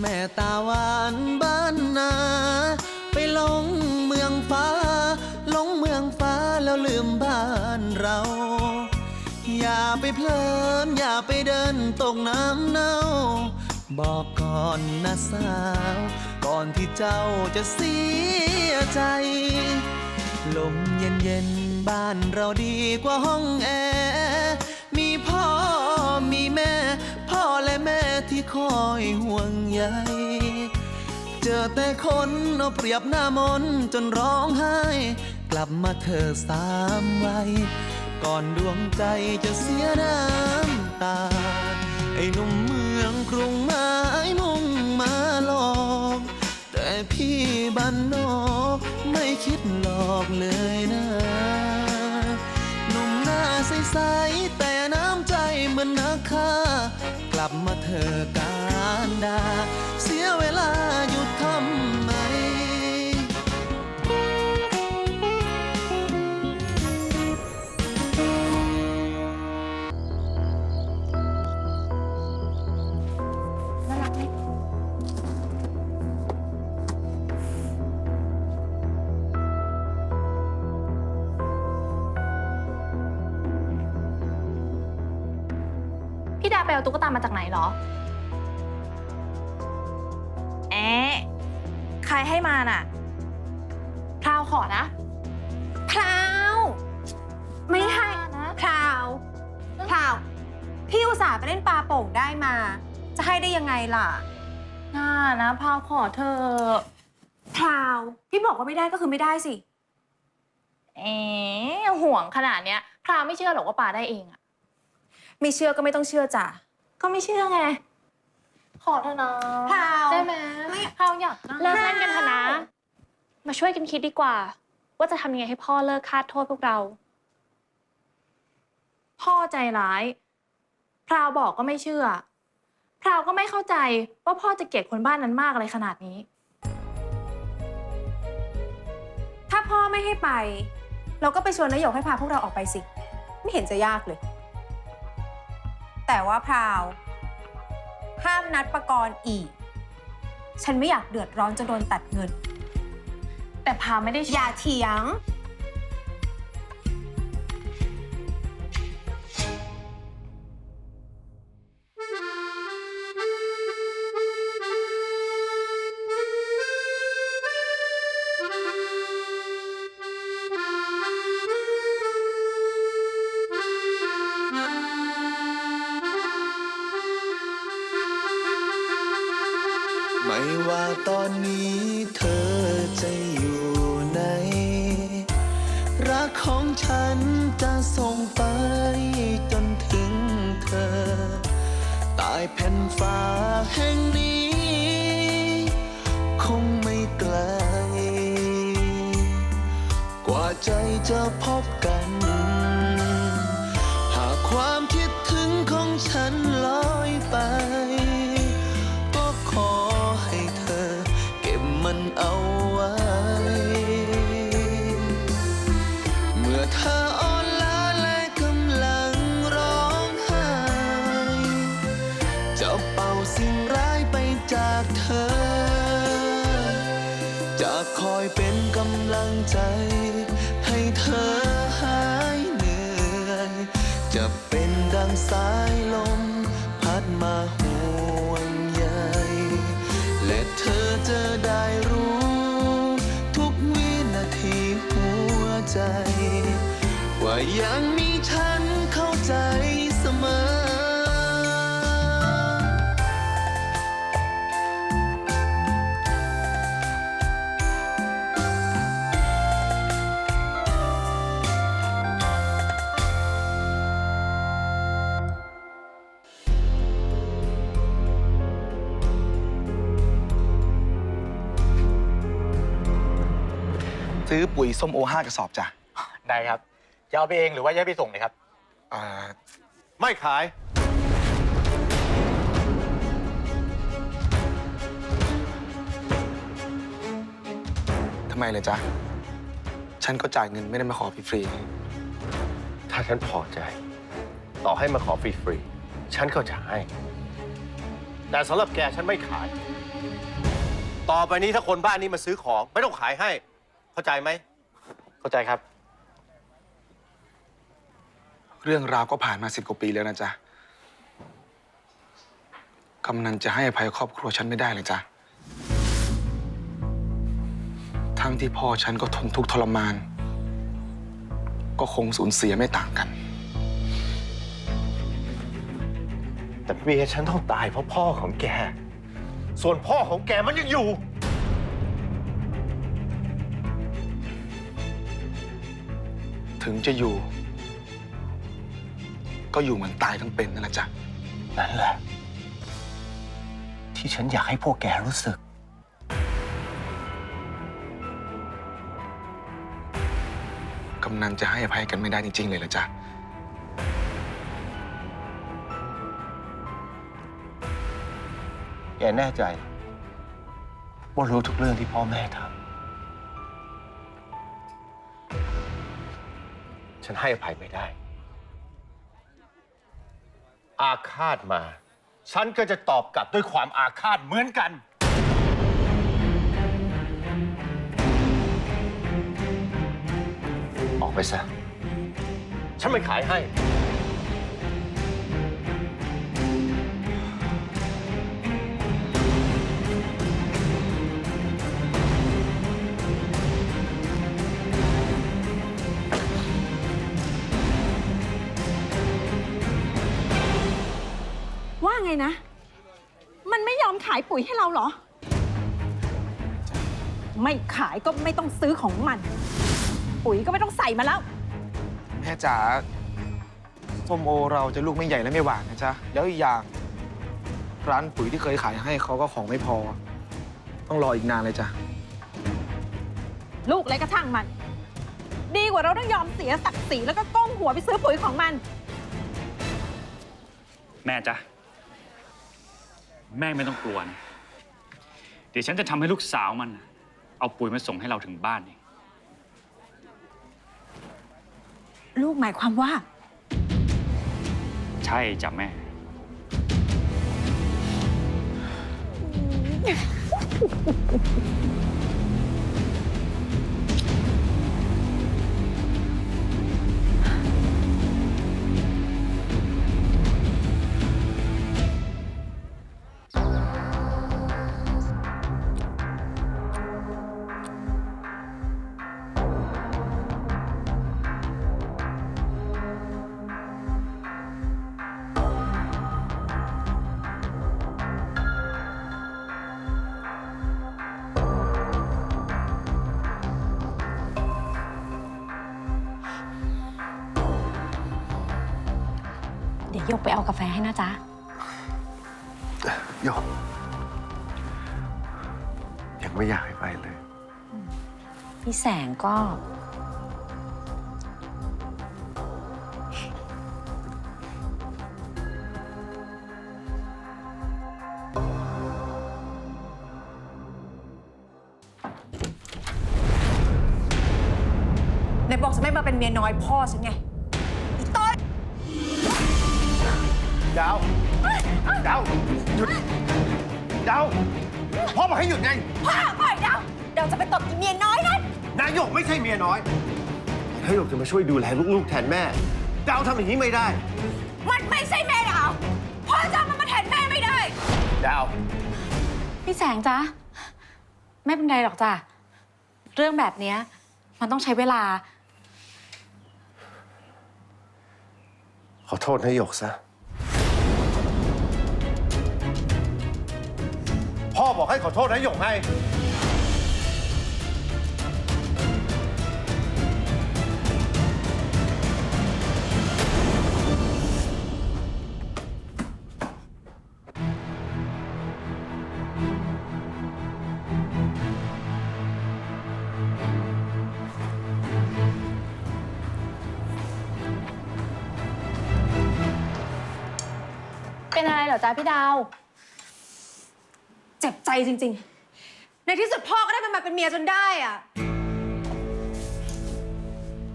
แม่ตาหวานบ้านนา ไปหลงเมืองฟ้าหลงเมืองฟ้าแล้วลืมบ้านเรา อย่าไปเพลิน อย่าไปเดินตกน้ำเน่า บอกก่อนนะสาว ก่อนที่เจ้าจะเสียใจ ลมเย็นเย็นบ้านเราดีกว่าห้องแอร์ คอยห่วงใยเจอแต่คนเอาเปรียบหน้ามนจนร้องไห้ กลับมาเธอสามวัยก่อนดวงใจจะเสียน้ำตา ไอ้หนุ่มเมืองกรุงมาไม้มุ่งมาหลอกแต่พี่บ้านนอกไม่คิดหลอกเลยนะหนุ่มหน้าใสๆแต่ เหมือนนักฆ่ากลับมาเธอการดา เสียเวลาหยุดทำ ไมพี่ดาไปเอาตุ๊กตามาจากไหนเหรอ แอะใครให้มาน่ะ พราวขอนะ พราว ไม่ให้นะ พราว พราว พี่อุตส่าห์ไปเล่นปลาโป่งได้มา จะให้ได้ยังไงล่ะ น่านะพราวขอเธอะพราว พี่บอกว่าไม่ได้ก็คือไม่ได้สิ เอ๋ห่วงขนาดเนี้ยพราวไม่เชื่อหรอกว่าปาได้เองอะ ไม่เชื่อก็ไม่ต้องเชื่อจ้ะ ก็ไม่เชื่อไง ขอเธอะนะพราวได้ไหมไม่ พราวอยากนะเลิกเล่นกันเถอะนะ มาช่วยกันคิดดีกว่า ว่าจะทำยังไงให้พ่อเลิกคาดโทษพวกเรา พ่อใจร้าย พราวบอกก็ไม่เชื่อ พราวก็ไม่เข้าใจว่าพ่อจะเกลียดคนบ้านนั้นมากอะไรขนาดนี้ ถ้าพ่อไม่ให้ไป เราก็ไปชวนนายกให้พาพวกเราออกไปสิ ไม่เห็นจะยากเลย แต่ว่าพราว ห้ามนัดประกรณ์อีก ฉันไม่อยากเดือดร้อนจะโดนตัดเงิน แต่พราวไม่ได้อย่าเถียงายแผ่นฟ้าแห่งนี้ คงไม่ไกล กว่าใจจะพบ กำลังใจ ให้เธอหายเหนื่อย จะเป็นดังสายลม พัดมาห่วงใยและเธอจะได้รู้ ทุกวินาทีหัวใจ ว่ายังมีฉันเข้าใจเสมอ ปุ๋ยส้มโอห้ากระสอบจ้ะได้ครับ จะเอาไปเองหรือว่าจะให้ไปส่งเลยครับ อ่าไม่ขาย ทำไมเลยจ๊ะ ฉันก็จ่ายเงินไม่ได้มาขอฟรีถ้าฉันพอใจ ต่อให้มาขอฟรีๆฉันก็จะให้ แต่สำหรับแกฉันไม่ขายๆต่อไปนี้ถ้าคนบ้านนี้มาซื้อของ ไม่ต้องขายให้ เข้าใจไหม เข้าใจครับ เรื่องราวก็ผ่านมาสิบกว่าปีแล้วนะจ๊ะ กำนันจะให้อภัยครอบครัวฉันไม่ได้เลยจ๊ะ ทั้งที่พ่อฉันก็ทนทุกข์ทรมาน ก็คงสูญเสียไม่ต่างกัน แต่เมียฉันต้องตายเพราะพ่อของแก ส่วนพ่อของแกมันยังอยู่ ถึงจะอยู่ ก็อยู่เหมือนตายทั้งเป็นนั่นแหละจ๊ะนั่นแหละ ที่ฉันอยากให้พวกแกรู้สึก กำนันจะให้อภัยกันไม่ได้จริง ๆ เลยเหรอจ๊ะ แกแน่ใจ ว่ารู้ทุกเรื่องที่พ่อแม่ทำ ฉันให้อภัยไม่ได้ อาฆาตมา ฉันก็จะตอบกลับด้วยความอาฆาตเหมือนกัน ออกไปซะ ฉันไม่ขายให้ ไงนะ มันไม่ยอมขายปุ๋ยให้เราเหรอ ไม่ขายก็ไม่ต้องซื้อของมัน ปุ๋ยก็ไม่ต้องใส่มาแล้ว แม่จ๋าส้มโอเราจะลูกไม่ใหญ่และไม่หวานนะจ๊ะ แล้วอีกอย่าง ร้านปุ๋ยที่เคยขายให้เขาก็ของไม่พอ ต้องรออีกนานเลยจ้ะ ลูกอะไรก็ช่างมัน ดีกว่าเราต้องยอมเสียศักดิ์ศรีแล้วก็ก้มหัวไปซื้อปุ๋ยของมัน แม่จ๊ะ แม่ไม่ต้องกลัวนะเดี๋ยวฉันจะทำให้ลูกสาวมันน่ะเอาปุ๋ยมาส่งให้เราถึงบ้านเอง ลูกหมายความว่า ใช่จ้ะแม่ ยวยกไปเอากาแฟให้นะจ๊ะ โยกยังไม่อยากให้ไปเลย พี่แสงก็ในบอกจะไม่มาเป็นเมียน้อยพ่อฉันไง ดาว ดาว หยุด ดาว พ่อบอกให้หยุดไง พ่อปล่อยดาวเดี๋ยวจะไปตบอีเมียน้อยนั่นนายกไม่ใช่เมียน้อยนายกจะมาช่วยดูแลลูกๆแทนแม่ ดาวทำอย่างนี้ไม่ได้ มันไม่ใช่แม่ดาว พ่อจะเอามันมาแทนแม่ไม่ได้ ดาว พี่แสงจ๊ะ ไม่เป็นไรหรอกจ้ะ เรื่องแบบเนี้ยมันต้องใช้เวลา ขอโทษนายกซะ อบอกให้ขอโทษนายกให้เป็นอะไรเหรอจ๊ะพี่ดาว เจ็บใจจริง ๆ ในที่สุดพ่อก็ได้มันมาเป็นเมียจนได้อะ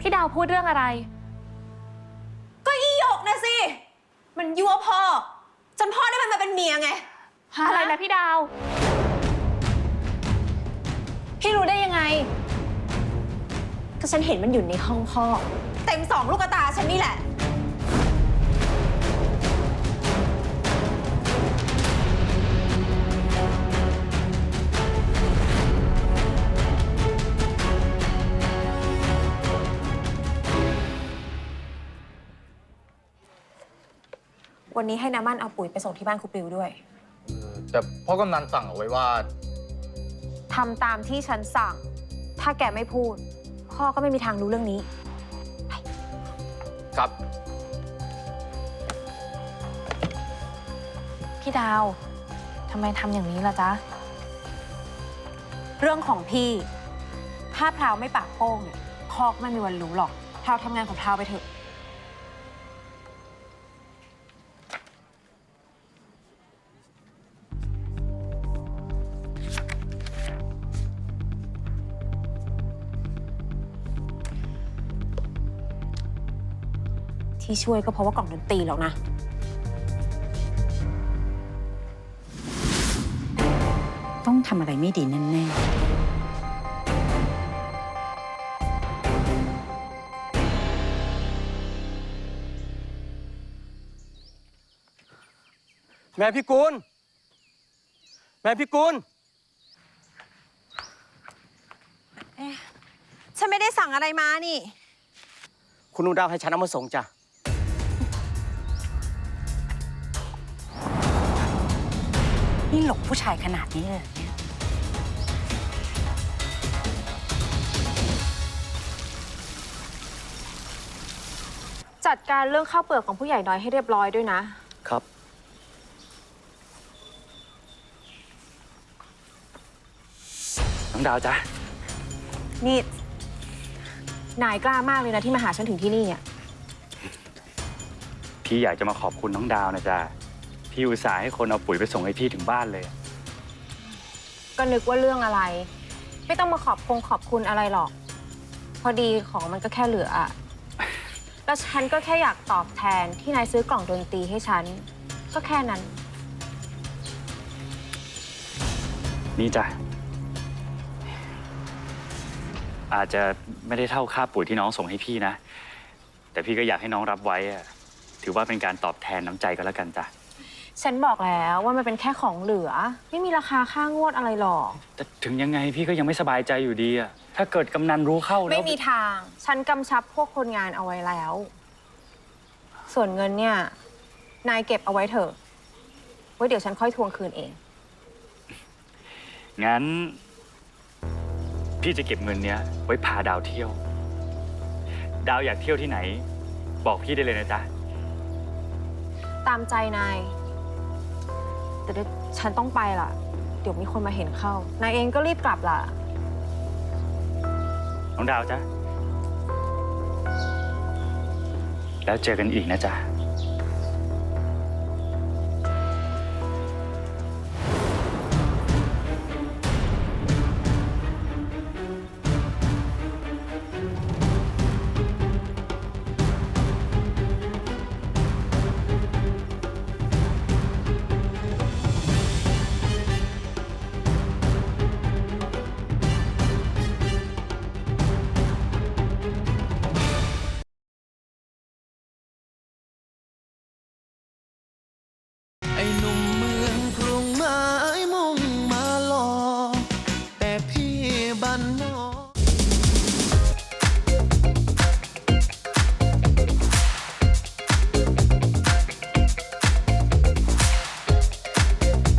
พี่ดาวพูดเรื่องอะไร ก็อีหยกนะสิ มันยั่วพ่อ จนพ่อได้มันมาเป็นเมียไง อะไรนะพี่ดาว พี่รู้ได้ยังไง ก็ฉันเห็นมันอยู่ในห้องพ่อ เต็มสองลูกตาฉันนี่แหละ วันนี้ให้น้ำมันเอาปุ๋ยไปส่งที่บ้านครูปลิวด้วย แต่พ่อกำนันสั่งเอาไว้ว่า ทำตามที่ฉันสั่ง ถ้าแกไม่พูด พ่อก็ไม่มีทางรู้เรื่องนี้ ครับ พี่ดาวทำไมทำอย่างนี้ล่ะจ๊ะ เรื่องของพี่ ถ้าพราวไม่ปากโป้งเนี่ยพ่อก็ไม่มีวันรู้หรอกพราวทำงานของพราวไปเถอะ ที่ช่วยก็เพราะว่ากล่องดนตรีหรอกนะ ต้องทำอะไรไม่ดีแน่แม่พี่กุลแม่พี่กุลฉันไม่ได้สั่งอะไรมานี่ คุณลุงดาวให้ฉันเอามาส่งจ้ะ นี่หลงผู้ชายขนาดนี้เลยเหรอเนี่ย จัดการเรื่องข้าวเปลือกของผู้ใหญ่น้อยให้เรียบร้อยด้วยนะ ครับ น้องดาวจ๊ะนี่ นายกล้ามากเลยนะที่มาหาฉันถึงที่นี่อะ พี่อยากจะมาขอบคุณน้องดาวนะจ๊ะ พี่อุตส่าห์ให้คนเอาปุ๋ยไปส่งให้พี่ถึงบ้านเลย ก็นึกว่าเรื่องอะไร ไม่ต้องมาขอบคงขอบคุณอะไรหรอก พอดีของมันก็แค่เหลืออะแล้วฉันก็แค่อยากตอบแทนที่นายซื้อกล่องดนตรีให้ฉัน ก็แค่นั้น นี่จ้ะ อาจจะไม่ได้เท่าค่าปุ๋ยที่น้องส่งให้พี่นะ แต่พี่ก็อยากให้น้องรับไว้อะถือว่าเป็นการตอบแทนน้ำใจก็แล้วกันจ้ะ ฉันบอกแล้วว่ามันเป็นแค่ของเหลือ ไม่มีราคาค่างวดอะไรหรอก แต่ถึงยังไงพี่ก็ยังไม่สบายใจอยู่ดีอะถ้าเกิดกำนันรู้เข้าแล้วไม่มีทาง ฉันกำชับพวกคนงานเอาไว้แล้ว ส่วนเงินเนี่ย นายเก็บเอาไว้เถอะไว้เดี๋ยวฉันค่อยทวงคืนเอง งั้น พี่จะเก็บเงินเนี้ย ไว้พาดาวเที่ยว ดาวอยากเที่ยวที่ไหน บอกพี่ได้เลยนะจ๊ะ ตามใจนาย แต่เดี๋ยวฉันต้องไปล่ะ เดี๋ยวมีคนมาเห็นเข้า นายเองก็รีบกลับล่ะ น้องดาวจ๊ะแล้วเจอกันอีกนะจ๊ะ